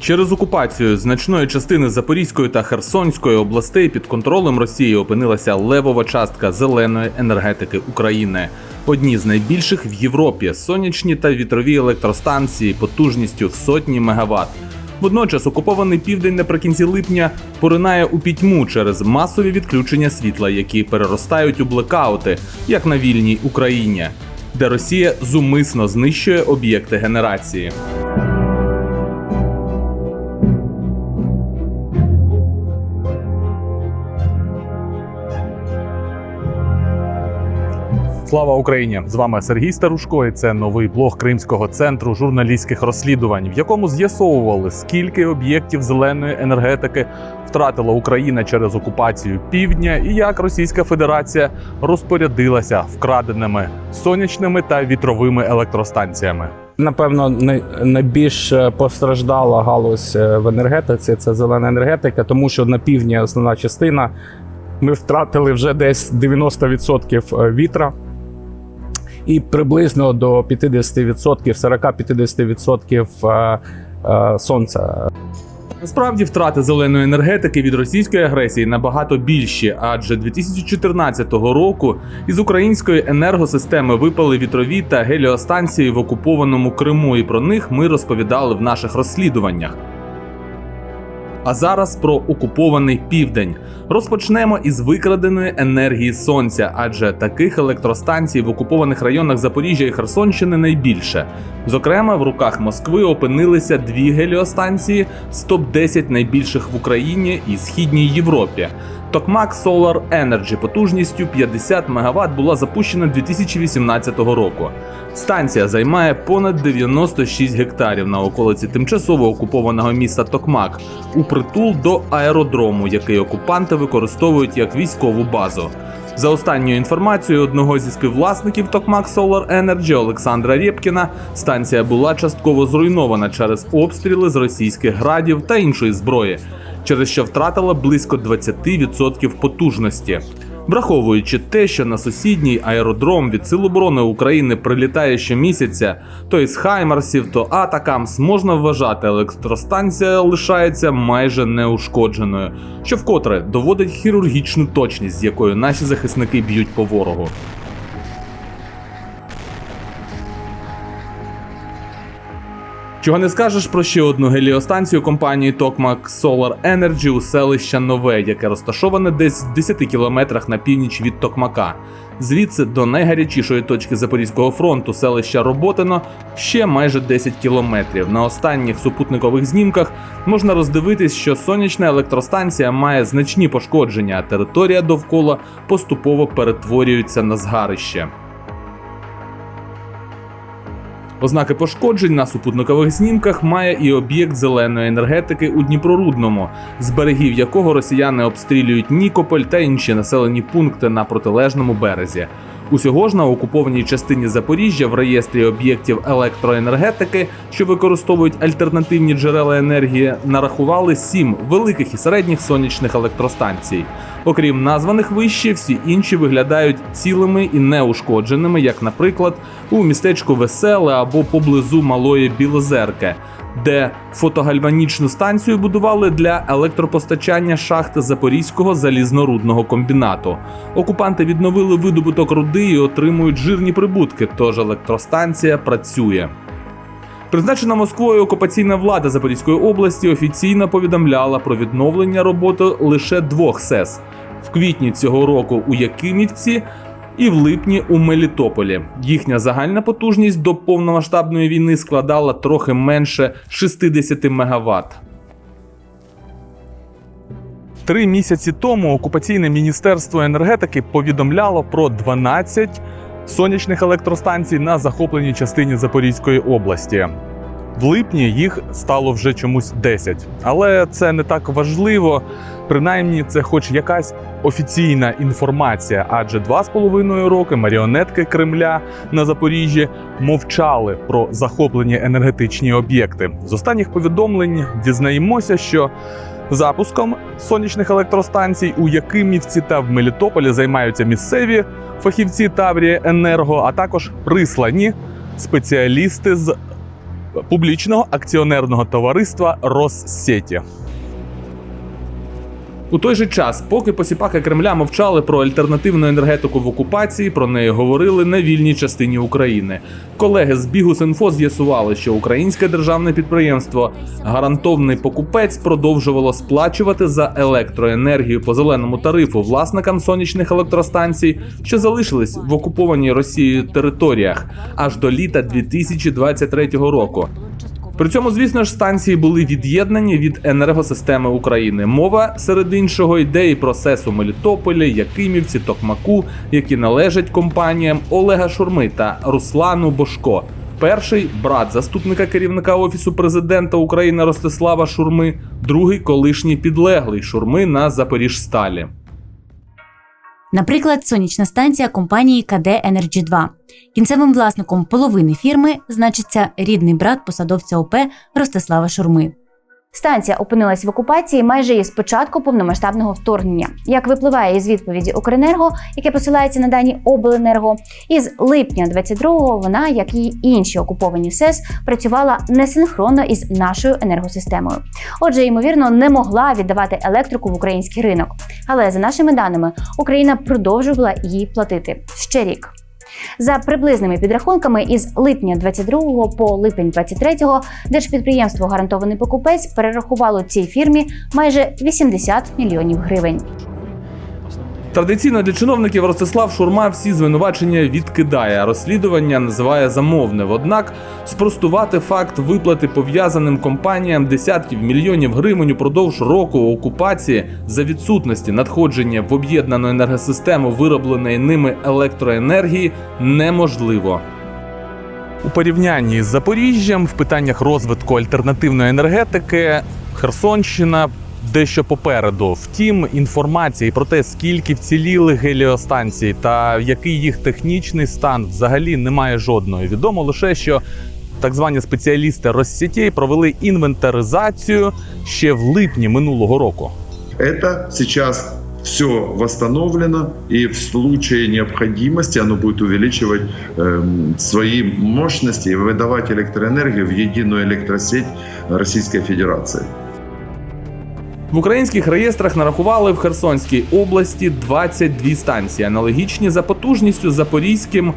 Через окупацію значної частини Запорізької та Херсонської областей під контролем Росії опинилася левова частка зеленої енергетики України. Одні з найбільших в Європі сонячні та вітрові електростанції потужністю в сотні мегаватт. Водночас окупований південь наприкінці липня поринає у пітьму через масові відключення світла, які переростають у блекаути, як на вільній Україні, де Росія зумисно знищує об'єкти генерації. Слава Україні! З вами Сергій Старушко. і Це новий блог Кримського центру журналістських розслідувань, в якому з'ясовували, скільки об'єктів зеленої енергетики втратила Україна через окупацію півдня, і як Російська Федерація розпорядилася вкраденими сонячними та вітровими електростанціями. Напевно, най- найбільш е, постраждала галузь е, в енергетиці це зелена енергетика, тому що на півдні основна частина. Ми втратили вже десь 90% вітра і приблизно до 50%, 40-50% е, е, сонця. Насправді втрати зеленої енергетики від російської агресії набагато більші, адже 2014 року із української енергосистеми випали вітрові та геліостанції в окупованому Криму, і про них ми розповідали в наших розслідуваннях. А зараз про окупований південь. Розпочнемо із викраденої енергії сонця, адже таких електростанцій в окупованих районах Запоріжжя і Херсонщини найбільше. Зокрема, в руках Москви опинилися дві геліостанції з топ-10 найбільших в Україні і Східній Європі. Токмак Solar Energy потужністю 50 МВт була запущена 2018 року. Станція займає понад 96 гектарів на околиці тимчасово окупованого міста Токмак у притул до аеродрому, який окупанти використовують як військову базу. За останньою інформацією одного зі співвласників Токмак Solar Energy Олександра Рєпкіна, станція була частково зруйнована через обстріли з російських градів та іншої зброї, через що втратила близько 20% потужності. Враховуючи те, що на сусідній аеродром від Сил оборони України прилітає щомісяця, то із Хаймарсів, то Атакамс можна вважати, електростанція лишається майже неушкодженою, що вкотре доводить хірургічну точність, з якою наші захисники б'ють по ворогу. Чого не скажеш про ще одну геліостанцію компанії Tokmak Solar Energy у селища Нове, яке розташоване десь в 10 кілометрах на північ від Токмака. Звідси до найгарячішої точки Запорізького фронту селища Роботино ще майже 10 кілометрів. На останніх супутникових знімках можна роздивитись, що сонячна електростанція має значні пошкодження, а територія довкола поступово перетворюється на згарище. Ознаки пошкоджень на супутникових знімках має і об'єкт зеленої енергетики у Дніпрорудному, з берегів якого росіяни обстрілюють Нікополь та інші населені пункти на протилежному березі. Усього ж на окупованій частині Запоріжжя в реєстрі об'єктів електроенергетики, що використовують альтернативні джерела енергії, нарахували сім великих і середніх сонячних електростанцій. Окрім названих вище, всі інші виглядають цілими і неушкодженими, як, наприклад, у містечку Веселе або поблизу Малої Білозерки, де фотогальванічну станцію будували для електропостачання шахти Запорізького залізнорудного комбінату. Окупанти відновили видобуток руди і отримують жирні прибутки, тож електростанція працює. Призначена Москвою окупаційна влада Запорізької області офіційно повідомляла про відновлення роботи лише двох СЕС в квітні цього року у Якимівці і в липні у Мелітополі. Їхня загальна потужність до повномасштабної війни складала трохи менше 60 МВт. Три місяці тому окупаційне міністерство енергетики повідомляло про 12 сонячних електростанцій на захопленій частині Запорізької області. В липні їх стало вже чомусь 10. Але це не так важливо. Принаймні, це хоч якась офіційна інформація, адже два з половиною роки маріонетки Кремля на Запоріжжі мовчали про захоплені енергетичні об'єкти. З останніх повідомлень дізнаємося, що запуском сонячних електростанцій у Якимівці та в Мелітополі займаються місцеві фахівці Таврія Енерго, а також прислані спеціалісти з публічного акціонерного товариства Россеті. У той же час, поки посіпаки Кремля мовчали про альтернативну енергетику в окупації, про неї говорили на вільній частині України. Колеги з Бігус.Інфо з'ясували, що українське державне підприємство гарантовний покупець продовжувало сплачувати за електроенергію по зеленому тарифу власникам сонячних електростанцій, що залишились в окупованій Росією територіях аж до літа 2023 року. При цьому, звісно ж, станції були від'єднані від енергосистеми України. Мова серед іншого йде і про СЕС у Мелітополі, Якимівці, Токмаку, які належать компаніям Олега Шурми та Руслану Бошко. Перший брат заступника керівника офісу президента України Ростислава Шурми, другий колишній підлеглий Шурми на Запоріжсталі. Наприклад, сонячна станція компанії КД Energy 2. Кінцевим власником половини фірми значиться рідний брат посадовця ОП Ростислава Шурми. Станція опинилась в окупації майже із початку повномасштабного вторгнення. Як випливає із відповіді Укренерго, яке посилається на дані Обленерго, із липня 22-го вона, як і інші окуповані СЕС, працювала несинхронно із нашою енергосистемою. Отже, ймовірно, не могла віддавати електрику в український ринок. Але за нашими даними, Україна продовжувала її платити ще рік. За приблизними підрахунками, із липня 22 по липень 23 держпідприємство Гарантований покупець перерахувало цій фірмі майже 80 мільйонів гривень. Традиційно для чиновників Ростислав Шурма всі звинувачення відкидає, розслідування називає замовним. Однак спростувати факт виплати пов'язаним компаніям десятків мільйонів гривень упродовж року окупації за відсутності надходження в об'єднану енергосистему виробленої ними електроенергії неможливо. У порівнянні з Запоріжжям в питаннях розвитку альтернативної енергетики Херсонщина дещо попереду. Втім, інформації про те, скільки вціліли геліостанцій та який їх технічний стан взагалі немає жодної. Відомо лише, що так звані спеціалісти Россетей провели інвентаризацію ще в липні минулого року. Это сейчас все восстановлено, и в случае необходимости оно будет увеличивать эм, свои мощности и выдавать электроэнергию в единую электросеть Российской Федерации. В українських реєстрах нарахували в Херсонській області 22 станції, аналогічні за потужністю запорізьким,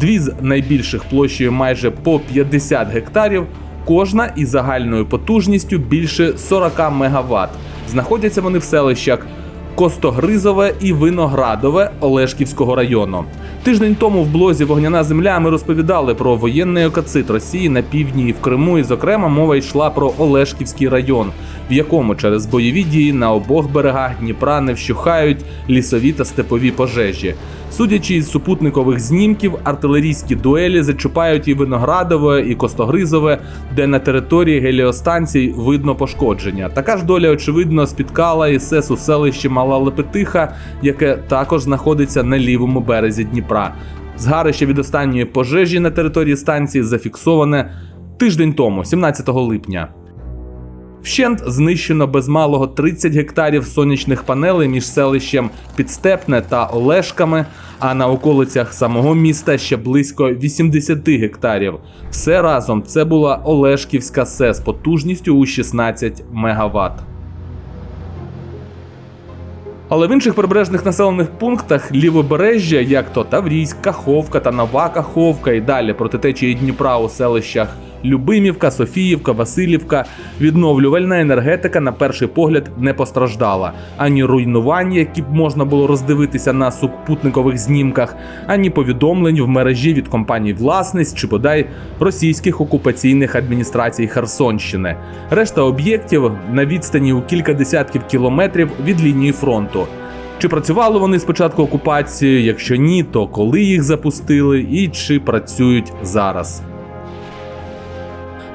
дві з найбільших площею майже по 50 гектарів, кожна із загальною потужністю більше 40 МВт. Знаходяться вони в селищах Костогризове і Виноградове Олешківського району. Тиждень тому в блозі Вогняна земля ми розповідали про воєнний окацит Росії на півдні і в Криму, і зокрема мова йшла про Олешківський район, в якому через бойові дії на обох берегах Дніпра не вщухають лісові та степові пожежі. Судячи із супутникових знімків, артилерійські дуелі зачіпають і Виноградове, і Костогризове, де на території геліостанцій видно пошкодження. Така ж доля, очевидно, спіткала і СЕС у селищі Мала Лепетиха, яке також знаходиться на лівому березі Дніпра. Згарище від останньої пожежі на території станції зафіксоване тиждень тому, 17 липня. Вщент знищено без малого 30 гектарів сонячних панелей між селищем Підстепне та Олешками, а на околицях самого міста ще близько 80 гектарів. Все разом це була Олешківська СЕС потужністю у 16 МВт. Але в інших прибережних населених пунктах лівобережжя, як то Таврійськ, Каховка та Нова Каховка, і далі проти течії Дніпра у селищах Любимівка, Софіївка, Васильівка, відновлювальна енергетика на перший погляд не постраждала. Ані руйнування, які б можна було роздивитися на супутникових знімках, ані повідомлень в мережі від компаній власниць чи бодай російських окупаційних адміністрацій Херсонщини. Решта об'єктів на відстані у кілька десятків кілометрів від лінії фронту. Чи працювали вони з початку окупації? Якщо ні, то коли їх запустили і чи працюють зараз?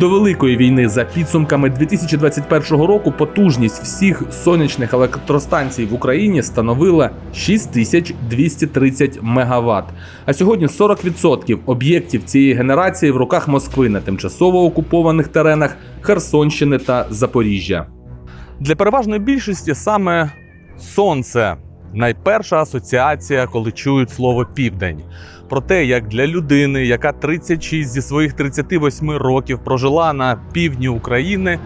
До великої війни за підсумками 2021 року потужність всіх сонячних електростанцій в Україні становила 6230 МВт. А сьогодні 40% об'єктів цієї генерації в руках Москви на тимчасово окупованих теренах Херсонщини та Запоріжжя. Для переважної більшості саме сонце найперша асоціація, коли чують слово південь. Про те, як для людини, яка 36 зі своїх 38 років прожила на півдні України,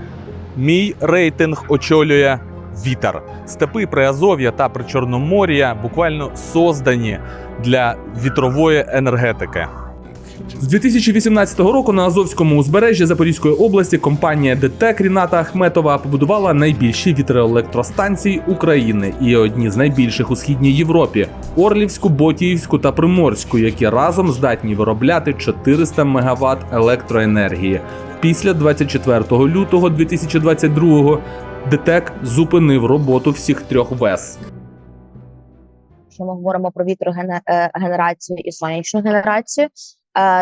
мій рейтинг очолює вітер. Степи Приазов'я та Причорномор'я буквально создані для вітрової енергетики. З 2018 року на Азовському узбережжі Запорізької області компанія ДТЕК Ріната Ахметова побудувала найбільші вітроелектростанції України і одні з найбільших у східній Європі Орлівську, Ботіївську та Приморську, які разом здатні виробляти 400 МВт електроенергії. Після 24 лютого 2022 ДТЕК зупинив роботу всіх трьох ВЕС. Якщо ми говоримо про вітрогенерацію і сонячну генерацію, е,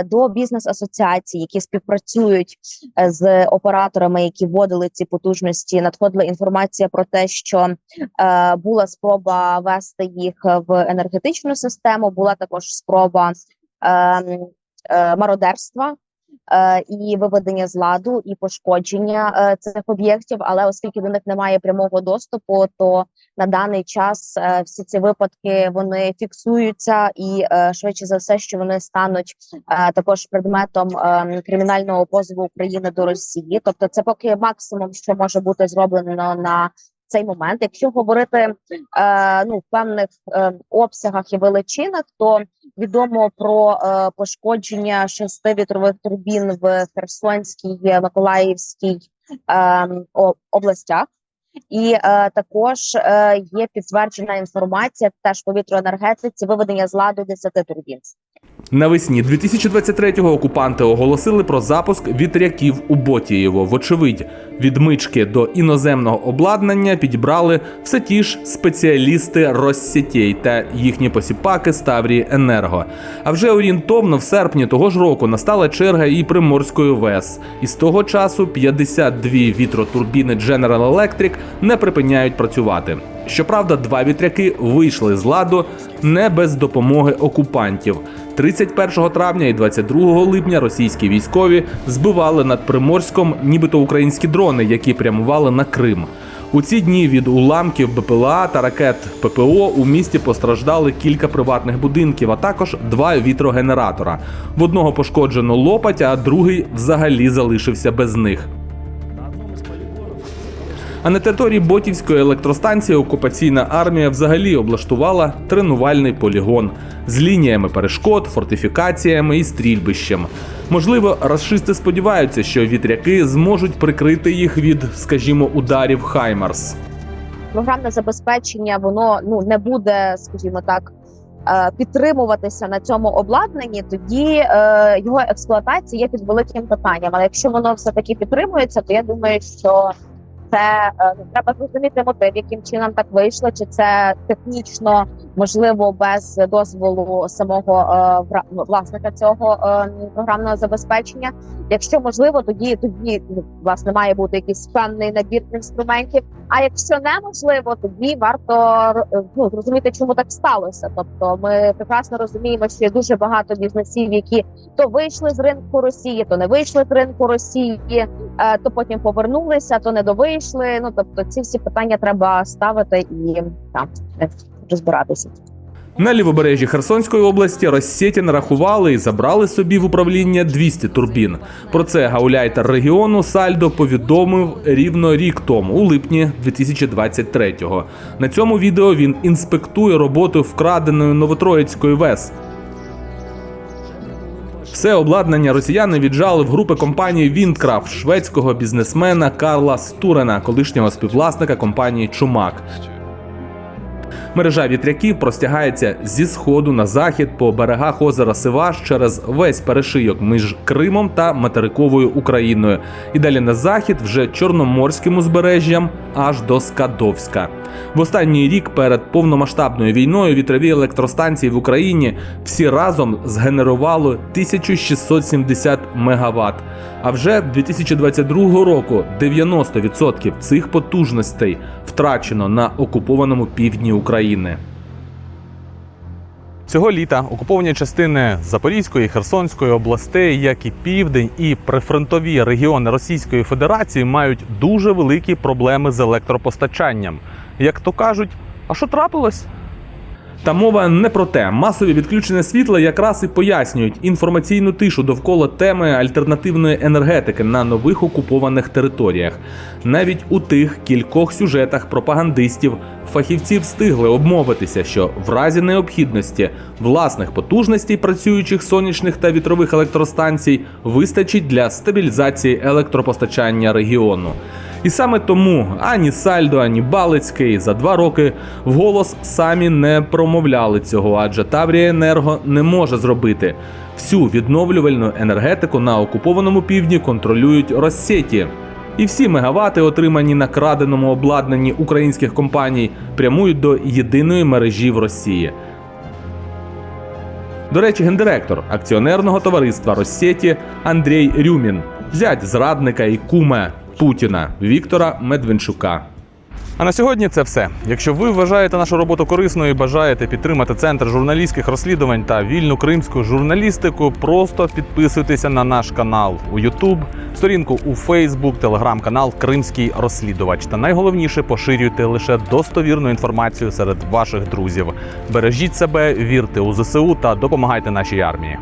до бізнес-асоціацій, які співпрацюють е, з операторами, які вводили ці потужності, надходила інформація про те, що е, була спроба вести їх в енергетичну систему. Була також спроба е, е, мародерства. Е, І виведення з ладу і пошкодження е, цих об'єктів, але оскільки до них немає прямого доступу, то на даний час е, всі ці випадки вони фіксуються, і швидше за все, що вони стануть також предметом кримінального позову України до Росії. Тобто, це поки максимум, що може бути зроблено на цей момент. Якщо говорити е, ну в певних е, обсягах і величинах, то відомо про е, пошкодження шести вітрових турбін в Херсонській, Миколаївській е, областях. І е, також е, є підтверджена інформація теж по вітроенергетиці виведення з ладу 10 турбін. Навесні 2023-го окупанти оголосили про запуск вітряків у Ботієво. Вочевидь, відмички до іноземного обладнання підібрали все ті ж спеціалісти Россетей та їхні посіпаки Ставрії Енерго. А вже орієнтовно в серпні того ж року настала черга і Приморської ВЕС. І з того часу 52 вітротурбіни General Electric не припиняють працювати. Щоправда, два вітряки вийшли з ладу не без допомоги окупантів. 31 травня і 22 липня російські військові збивали над Приморськом нібито українські дрони, які прямували на Крим. У ці дні від уламків БПЛА та ракет ППО у місті постраждали кілька приватних будинків, а також два вітрогенератора. В одного пошкоджено лопать, а другий взагалі залишився без них. А на території Ботівської електростанції окупаційна армія взагалі облаштувала тренувальний полігон з лініями перешкод, фортифікаціями і стрільбищем. Можливо, расисти сподіваються, що вітряки зможуть прикрити їх від, скажімо, ударів Хаймарс. Програмне забезпечення воно ну не буде, скажімо так. е, Підтримуватися на цьому обладнанні, тоді е, його експлуатація є під великим питанням. Але якщо воно все таки підтримується, то я думаю, що це е, треба зрозуміти мотив, яким чином так вийшло, чи це технічно можливо без дозволу самого е, власника цього е, програмного забезпечення. Якщо можливо, тоді тоді ну, власне має бути якийсь певний набір інструментів. А якщо неможливо, тоді варто ну, зрозуміти, чому так сталося. Тобто, ми прекрасно розуміємо, що є дуже багато бізнесів, які то вийшли з ринку Росії, то не вийшли з ринку Росії, е, то потім повернулися, то не довийшли. Ну тобто, ці всі питання треба ставити і там е, розбиратися. На лівобережжі Херсонської області Россеті нарахували і забрали собі в управління 200 турбін. Про це гауляйтер регіону Сальдо повідомив рівно рік тому, у липні 2023-го. На цьому відео він інспектує роботу вкраденої Новотроїцької ВЕС. Все обладнання росіяни віджали в групи компанії Віндкрафт шведського бізнесмена Карла Стурена, колишнього співвласника компанії Чумак. Мережа вітряків простягається зі сходу на захід по берегах озера Сиваш через весь перешийок між Кримом та материковою Україною, і далі на захід вже чорноморським узбережжям аж до Скадовська. В останній рік перед повномасштабною війною вітрові електростанції в Україні всі разом згенерували 1670 мегаватт. А вже 2022 року 90% цих потужностей втрачено на окупованому півдні України. Цього літа окуповані частини Запорізької Херсонської областей, як і південь, і прифронтові регіони Російської Федерації мають дуже великі проблеми з електропостачанням. Як то кажуть, а що трапилось? Та мова не про те. Масові відключення світла якраз і пояснюють інформаційну тишу довкола теми альтернативної енергетики на нових окупованих територіях. Навіть у тих кількох сюжетах пропагандистів фахівці встигли обмовитися, що в разі необхідності власних потужностей працюючих сонячних та вітрових електростанцій вистачить для стабілізації електропостачання регіону. І саме тому ані Сальдо, ані Балицький за два роки вголос самі не промовляли цього, адже Таврія Енерго не може зробити. Всю відновлювальну енергетику на окупованому півдні контролюють Россеті. І всі мегавати, отримані на краденому обладнанні українських компаній, прямують до єдиної мережі в Росії. До речі, гендиректор акціонерного товариства Россеті Андрій Рюмін, зять зрадника і куме Путіна Віктора Медведчука. А на сьогодні це все. Якщо ви вважаєте нашу роботу корисною і бажаєте підтримати центр журналістських розслідувань та вільну кримську журналістику, просто підписуйтеся на наш канал у YouTube, сторінку у Facebook, телеграм-канал Кримський розслідувач. Та найголовніше поширюйте лише достовірну інформацію серед ваших друзів. Бережіть себе, вірте у ЗСУ та допомагайте нашій армії.